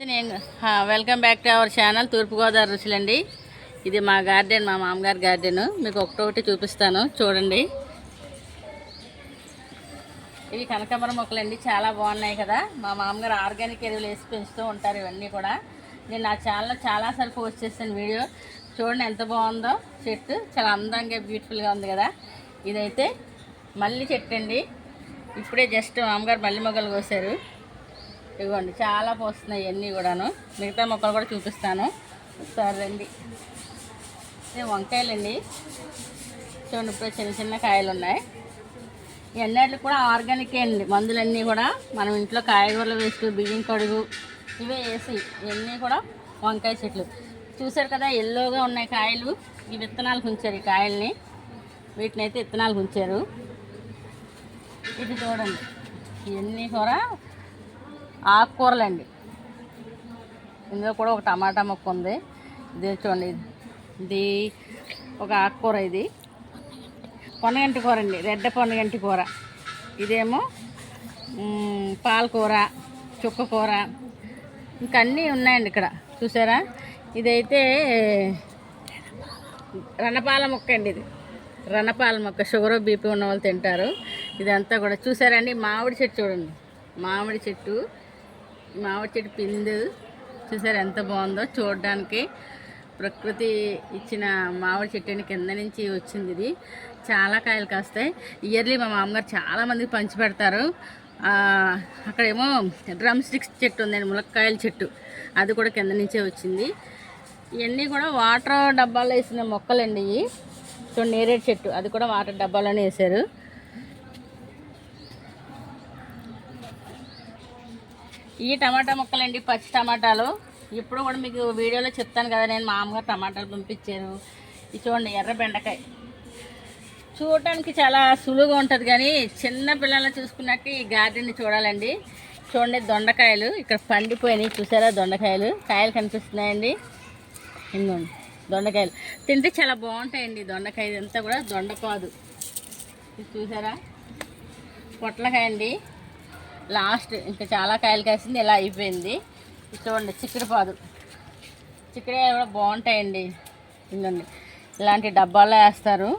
నేను welcome back to our channel Turpu Godavari రుచులండి. ఇది మా గార్డెన్ మా మామగారి గార్డెన్. మీకు ఒకటొకటి చూపిస్తాను చూడండి. ఇవి కనకాంబర మొక్కలండి చాలా బాగున్నాయి కదా. మా మామగారు ఆర్గానిక్ ఎరువులు వేసి పెంచుతూ ఉంటారు ఇవన్నీ కూడా. నేను నా ఛానల్లో చాలాసార్లు పోస్ట్ చేస్తాను వీడియో. చూడండి ఎంత బాగుందో చెట్టు. చాలా అందంగా బ్యూటిఫుల్గా ఉంది కదా. ఇదైతే మల్లి చెట్టు అండి. ఇప్పుడే జస్ట్ మామగారు మల్లి మొగ్గలు కోసారు. ఇదిగోండి చాలా పోస్తున్నాయి ఇవన్నీ కూడాను. మిగతా మొక్కలు కూడా చూపిస్తాను. ఒకసారి రండి. ఇది వంకాయలండి. చూడండి ఇప్పుడు చిన్న చిన్న కాయలు ఉన్నాయి. ఇవన్నీ కూడా ఆర్గానికే అండి. మందులన్నీ కూడా మనం ఇంట్లో కాయగూరలు వేస్ట్ బియ్యం కడుగు ఇవే వేసి ఇవన్నీ కూడా వంకాయ చెట్లు. చూసారు కదా ఎల్లోగా ఉన్నాయి కాయలు. ఈ విత్తనాలు ఉంచారు ఈ కాయల్ని. వీటిని అయితే విత్తనాలకు ఉంచారు. ఇది చూడండి. ఇవన్నీ కూడా ఆకుకూరలండి. ఇందులో కూడా ఒక టమాటా మొక్క ఉంది. ఇది చూడండి. ఇది ఒక ఆకుకూర ఇది. పొన్నగంటి కూర అండి రెడ్డ పొన్నగంటి కూర. ఇదేమో పాలకూర చుక్క కూర. ఇంకా అన్నీ ఉన్నాయండి ఇక్కడ. చూసారా? ఇదైతే రణపాల మొక్క అండి ఇది. రణపాల మొక్క. షుగర్ బీపీ ఉన్న వాళ్ళు తింటారు. ఇదంతా కూడా చూసారండి మామిడి చెట్టు చూడండి. మామిడి చెట్టు. మామిడి చెట్టు పిందు చూసారు ఎంత బాగుందో? చూడడానికి ప్రకృతి ఇచ్చిన మామిడి చెట్టుని కింద నుంచి వచ్చింది ఇది. చాలా కాయలు కాస్తాయి. ఇయర్లీ మా మామగారు చాలామందికి పంచి పెడతారు. అక్కడేమో డ్రమ్ స్టిక్స్ చెట్టు ఉందండి ములక్కాయల చెట్టు. అది కూడా కింద నుంచే వచ్చింది. ఇవన్నీ కూడా వాటర్ డబ్బాలో వేసిన మొక్కలండి ఇవి. చూడండి నేరేడు చెట్టు. అది కూడా వాటర్ డబ్బాలోనే వేశారు. ఈ టమాటా ముక్కలండి పచ్చి టమాటాలు. ఇప్పుడు కూడా మీకు వీడియోలో చెప్తాను కదా నేను మామూలుగా టమాటాలు పంపించాను. ఇది చూడండి ఎర్ర బెండకాయ. చూడటానికి చాలా సులువుగా ఉంటుంది కానీ చిన్న పిల్లల్ని చూసుకున్నట్టు ఈ గార్డెన్ని చూడాలండి. చూడండి దొండకాయలు ఇక్కడ పండిపోయినాయి. చూసారా దొండకాయలు? కాయలు కనిపిస్తున్నాయండి. ఇంకోండి దొండకాయలు. తింటే చాలా బాగుంటాయండి దొండకాయలు. దొండకాయ ఇదంతా కూడా దొండపాదు. ఇది చూసారా? పొట్లకాయ అండి. లాస్ట్ ఇంకా చాలా కాయలు కాసింది ఇలా అయిపోయింది. ఇది చూడండి చిక్కుడుపాదు. చిక్కుడుకాయలు కూడా బాగుంటాయండి. ఇంకోండి ఇలాంటి డబ్బాల్లో వేస్తారు.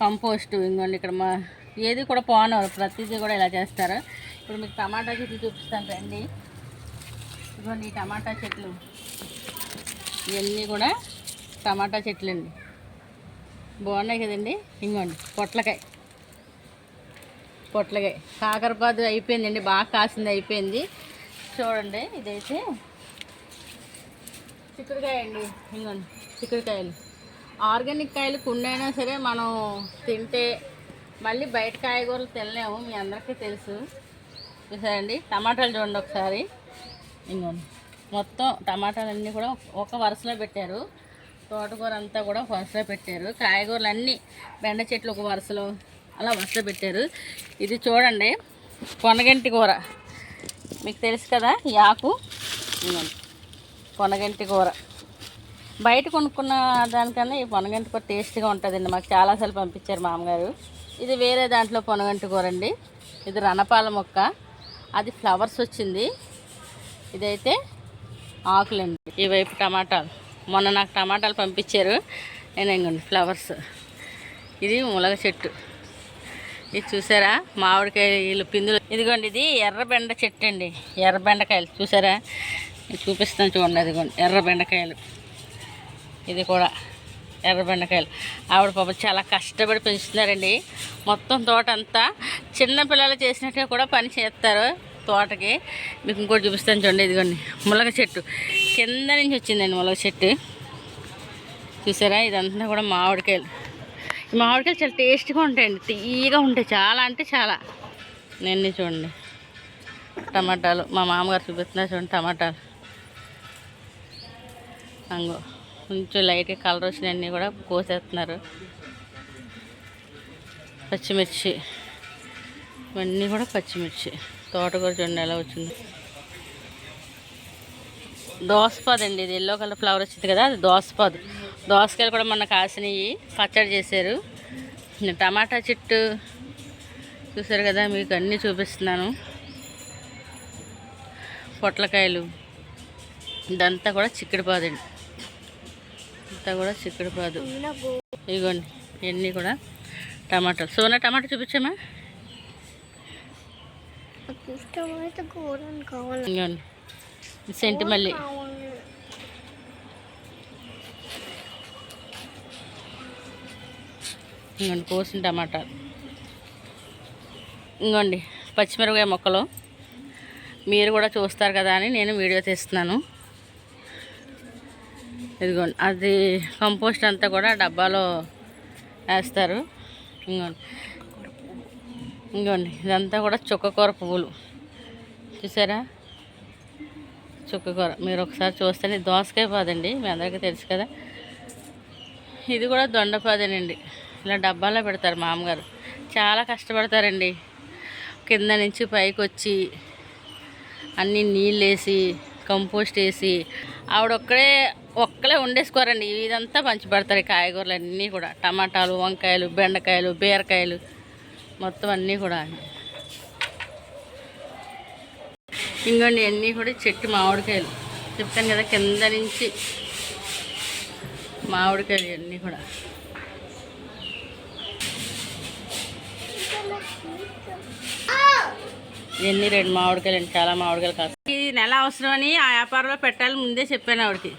కంపోస్ట్ ఇంకోండి ఇక్కడ మా ఏది కూడా పోనవరు ప్రతిదీ కూడా ఇలా చేస్తారు. ఇప్పుడు మీకు టమాటా చెట్లు చూపిస్తాను రండి. ఇదిగోండి ఈ టమాటా చెట్లు. ఇవన్నీ కూడా టమాటా చెట్లు అండి బాగున్నాయి కదండి? ఇంకోండి పొట్లకాయ. పొట్లకాయ కాకరపాదు అయిపోయిందండి బాగా కాసింది అయిపోయింది. చూడండి ఇదైతే చిక్కుడుకాయ అండి ఇంకోండి చిక్కుడుకాయలు. ఆర్గానిక్ కాయలు కుండైనా సరే మనం తింటే మళ్ళీ బయట కాయగూరలు తినలేము మీ అందరికీ తెలుసు. చూసారండి? టమాటాలు చూడండి ఒకసారి. ఇంకోండి మొత్తం టమాటాలన్నీ కూడా ఒక వరుసలో పెట్టారు. తోటకూర అంతా కూడా ఒక వరుసలో పెట్టారు. కాయగూరలు అన్నీ బెండ చెట్లు ఒక వరుసలో అలా వరుస పెట్టారు. ఇది చూడండి పొనగంటి కూర. మీకు తెలుసు కదా ఈ ఆకు? కొనగంటి పొనగంటి కూర. బయట కొనుక్కున్న దానికన్నా ఈ పొనగంటి కూర టేస్ట్గా ఉంటుందండి. మాకు చాలాసార్లు పంపించారు మామగారు. ఇది వేరే దాంట్లో పొనగంటి కూర అండి. ఇది రణపాల మొక్క. అది ఫ్లవర్స్ వచ్చింది. ఇదైతే ఆకులండి. ఈ వైపు టమాటాలు. మొన్న నాకు టమాటాలు పంపించారు. నేను ఇంకోండి ఫ్లవర్స్. ఇది ములగ చెట్టు. ఇది చూసారా? మామిడికాయలు పిందులు. ఇదిగోండి ఇది ఎర్రబెండ చెట్టు అండి. ఎర్ర బెండకాయలు. చూసారా? ఇది చూపిస్తాను చూడండి అదిగోండి ఎర్ర బెండకాయలు. ఇది కూడా ఎర్ర బెండకాయలు. ఆవిడ పాప చాలా కష్టపడి పెంచుతున్నారండి. మొత్తం తోట అంతా చిన్న పిల్లలు చేసినట్టే కూడా పని చేస్తారు తోటకి. మీకు ఇంకోటి చూపిస్తాను చూడండి ఇదిగోండి ములగ చెట్టు. కింద నుంచి వచ్చిందండి ములగ చెట్టు. చూసారా? ఇదంతా కూడా మామిడికాయలు. మామిడికాయలు చాలా టేస్ట్గా ఉంటాయండి. తీయగా ఉంటాయి. చాలా అంటే చాలా. నేను చూడండి. టమాటాలు. మా మామగారు చూపిస్తున్నారు చూడండి టమాటాలు. అంగో కొంచెం లైట్గా కలర్ వచ్చినవన్నీ కూడా కోసేస్తున్నారు. పచ్చిమిర్చి. ఇవన్నీ కూడా పచ్చిమిర్చి. తోటకూర చూడండి ఎలా వచ్చింది. దోసపాదు అండి ఇది ఎల్లో కలర్ ఫ్లవర్ వచ్చింది కదా అది దోసపాదు. దోసకాయలు కూడా మొన్న కాసినవి పచ్చడి చేశారు. టమాటా చెట్టు చూసారు కదా మీకు అన్నీ చూపిస్తున్నాను. పొట్లకాయలు ఇదంతా కూడా చిక్కుడుపాదండి అంతా కూడా చిక్కుడుపాదు ఇదిగోండి ఇవన్నీ కూడా టమాటాలు. సోనా టమాటా చూపించామా ఇష్టమైతే కూరని కావాలి. ఇదిగోండి ఇది సెంటి మళ్ళీ. ఇంకోండి కోసిన టమాటాలు ఇంకోండి పచ్చిమిరపకాయ మొక్కలు. మీరు కూడా చూస్తారు కదా అని నేను వీడియో తీస్తున్నాను. ఇదిగోండి అది కంపోస్ట్ అంతా కూడా డబ్బాలో వేస్తారు. ఇంకోండి ఇంకోండి ఇదంతా కూడా చుక్కకూర పువ్వులు. చూసారా? చుక్కకూర. మీరు ఒకసారి చూస్తే దోసకాయ పాదండి మీ అందరికీ తెలుసు కదా. ఇది కూడా దొండపాదేనండి. ఇలా డబ్బాలో పెడతారు మామగారు. చాలా కష్టపడతారండి. కింద నుంచి పైకి వచ్చి అన్నీ నీళ్ళు వేసి కంపోస్ట్ వేసి ఆవిడ ఒక్కడే ఒక్కలే వండేసుకోరండి. ఇదంతా పంచిపెడతారు కాయగూరలు అన్నీ కూడా. టమాటాలు వంకాయలు బెండకాయలు బీరకాయలు మొత్తం అన్నీ కూడా. ఇంకోండి అన్నీ కూడా చెట్టు మామిడికాయలు. చెప్తాను కదా కింద నుంచి మామిడికాయలు అన్నీ కూడా. ఇవన్నీ రెండు మామిడికాయలు చాలా మామిడికాయలు కాదు ఈ నెల అవసరమని ఆ వ్యాపారంలో పెట్టాలి ముందే చెప్పాను ఆవిడకి.